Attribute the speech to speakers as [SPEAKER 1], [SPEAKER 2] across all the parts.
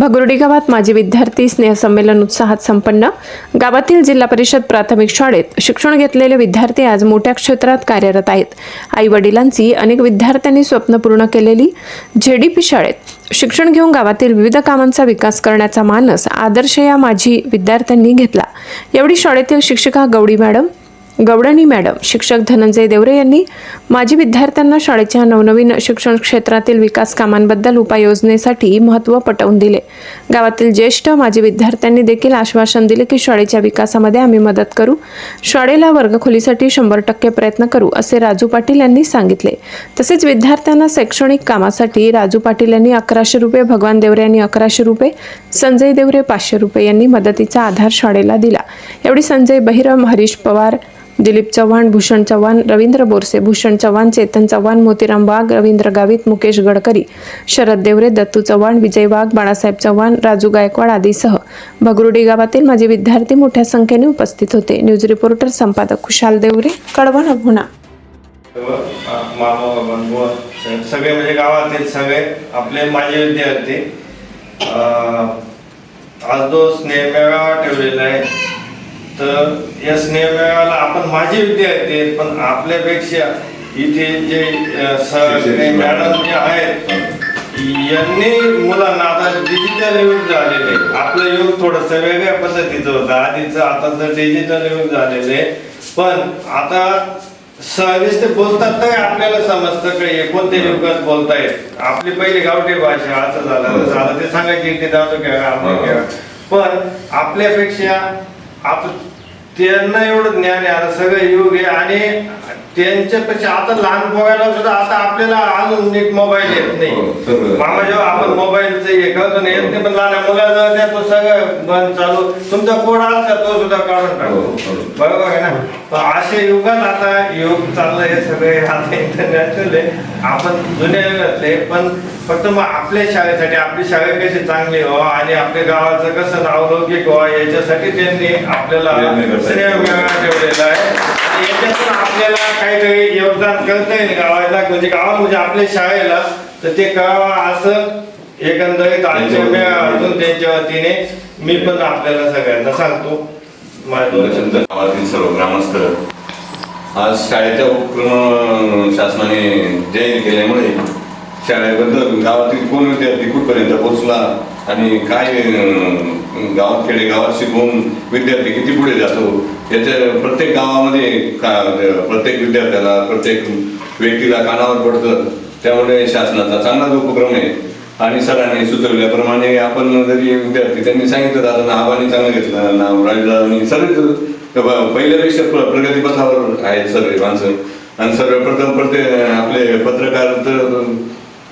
[SPEAKER 1] भगुर्डी गावात माजी विद्यार्थी स्नेहसंमेलन उत्साहात संपन्न. गावातील जिल्हा परिषद प्राथमिक शाळेत शिक्षण घेतलेले विद्यार्थी आज मोठ्या क्षेत्रात कार्यरत आहेत. आई वडिलांची अनेक विद्यार्थ्यांनी स्वप्न पूर्ण केलेली झेडीपी शाळेत शिक्षण घेऊन गावातील विविध कामांचा विकास करण्याचा मानस आदर्श या माजी विद्यार्थ्यांनी घेतला. एवढी शाळेतील शिक्षिका गौडी मॅडम गवडणी मॅडम शिक्षक धनंजय देवरे यांनी माजी विद्यार्थ्यांना शाळेच्या नवनवीन शिक्षण क्षेत्रातील विकास कामांबद्दल उपाययोजनेसाठी महत्त्व पटवून दिले. गावातील ज्येष्ठ माजी विद्यार्थ्यांनी देखील आश्वासन दिले की शाळेच्या विकासामध्ये आम्ही मदत करू. शाळेला वर्गखोलीसाठी शंभर टक्के प्रयत्न करू असे राजू पाटील यांनी सांगितले. तसेच विद्यार्थ्यांना शैक्षणिक कामासाठी राजू पाटील यांनी अकराशे रुपये भगवान देवरे यांनी अकराशे रुपये संजय देवरे पाचशे रुपये यांनी मदतीचा आधार शाळेला दिला. एवढी संजय बहिरम हरीश पवार दिलीप चव्हाण भूषण चव्हाण रवींद्र बोरसे भूषण चव्हाण चेतन चव्हाण मोतीराम वाघ रवींद्र गावित मुकेश गडकरी शरद देवरे दत्तू चव्हाण विजय वाघ बाळासाहेब चव्हाण राजू गायकवाड आदीसह भगरुडी गावातील माझे विद्यार्थी मोठ्या संख्येने उपस्थित होते. न्यूज रिपोर्टर संपादक खुशाल देवरे कळवण पुणा
[SPEAKER 2] सगळे म्हणजे गावातील सगळे आपले माझे विद्यार्थी आज जो स्नेहमेळा ठेवलेला आहे. तर या स्नेहमेळाव्याला आपण माझे विद्यार्थी आहेत पण आपल्यापेक्षा इथे जे मॅडम जे आहेत यांनी मुलांना आता डिजिटल युग झालेलं. आपलं युग थोडस वेगळ्या पद्धतीचं होतं. आधीचं आता तर डिजिटल युग झालेलं आहे. पण आता सहज ते बोलतात तर आपल्याला समजतं हे कोणत्या युगात बोलतायत? आपली पहिली गावठी भाषा असं झालं. झालं ते सांगायची ते जाऊ खेळा आपण पण आपल्यापेक्षा आप त्यांना एवढं ज्ञान आहे. आता सगळं योग आहे आणि त्यांच्यापेक्षा आता लहान पोहायला सुद्धा आता आपल्याला अजून नीट मोबाईल येत
[SPEAKER 3] हो,
[SPEAKER 2] नाही. मामा जेव्हा आपण मोबाईलचं हे करतो ना येत नाही पण लहान मुलाला त्या तो सगळं बंद चालू तुमचा कोड आला का तो सुद्धा काढून
[SPEAKER 3] हो,
[SPEAKER 2] टाकतो
[SPEAKER 3] हो.
[SPEAKER 2] बरोबर आहे ना अशा युगात आता युग चाललंय हे सगळे आता इंटरनॅशनल आहे आपण जुन्या युगातले पण फक्त मग आपल्या शाळेसाठी आपली शाळा कशी चांगली व्हावं आणि आपल्या गावाचं कसं नावलौकिक व्हावं याच्यासाठी त्यांनी आपल्याला
[SPEAKER 3] प्रयत्न करतायत.
[SPEAKER 2] स्नेह मेळावा ठेवलेला आहे याच्यातून आपल्याला काहीतरी योगदान करता येईल गावाला. म्हणजे गावाला म्हणजे आपल्या शाळेला तर ते कळावं असं एकंदरीत आजच्या मेळाव्यातून त्यांच्या वतीने मी पण आपल्याला सगळ्यांना सांगतो. माझ्या
[SPEAKER 3] गावातील सर्व ग्रामस्थ आज शाळेचा उपक्रम शासनाने जाहीर केल्यामुळे शाळेबद्दल गावातील कोण विद्यार्थी कुठपर्यंत पोहोचला आणि काय गावात खेडे गावात शिकवून विद्यार्थी किती पुढे जातो याच्या प्रत्येक गावामध्ये का- प्रत्येक विद्यार्थ्याला प्रत्येक व्यक्तीला कानावर पडतं. त्यामुळे शासनाचा चांगलाच उपक्रम आहे. आणि सरांनी सुचवल्याप्रमाणे आपण जरी विद्यार्थी त्यांनी सांगितलं दादा नावाने चांगलं घेतलं नाव राजदादांनी सर्व पहिल्यापेक्षा प्रगतीपथावर आहेत सर्व माणसं. आणि सर्वप्रथम प्रत्येक आपले पत्रकार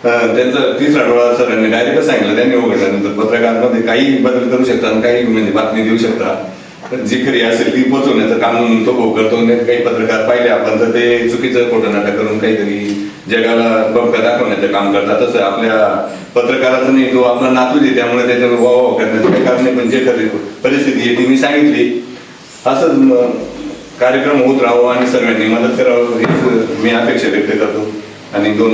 [SPEAKER 3] तर त्यांचा तिसरा डोळा सरांनी डायरेक्ट सांगितलं. त्यांनी उघडल्यानंतर पत्रकारमध्ये काही बदल करू शकता आणि काही म्हणजे बातमी देऊ शकता. जी खरी असेल ती पोचवण्याचं काम तो भाऊ करतो. काही पत्रकार पाहिले आपण तर ते चुकीचं खोटं नाटक करून काहीतरी जगाला बघता दाखवण्याचं काम करतात. तसं आपल्या पत्रकाराचं नाही तो आपला नातू दे त्यामुळे त्याच्यावर वाव करण्याचं काही कारण नाही पण जे खरी परिस्थिती आहे ती मी सांगितली. असंच कार्यक्रम होत राहावं आणि सगळ्यांनी मदत करावं हेच मी अपेक्षा व्यक्त करतो. आणि दोन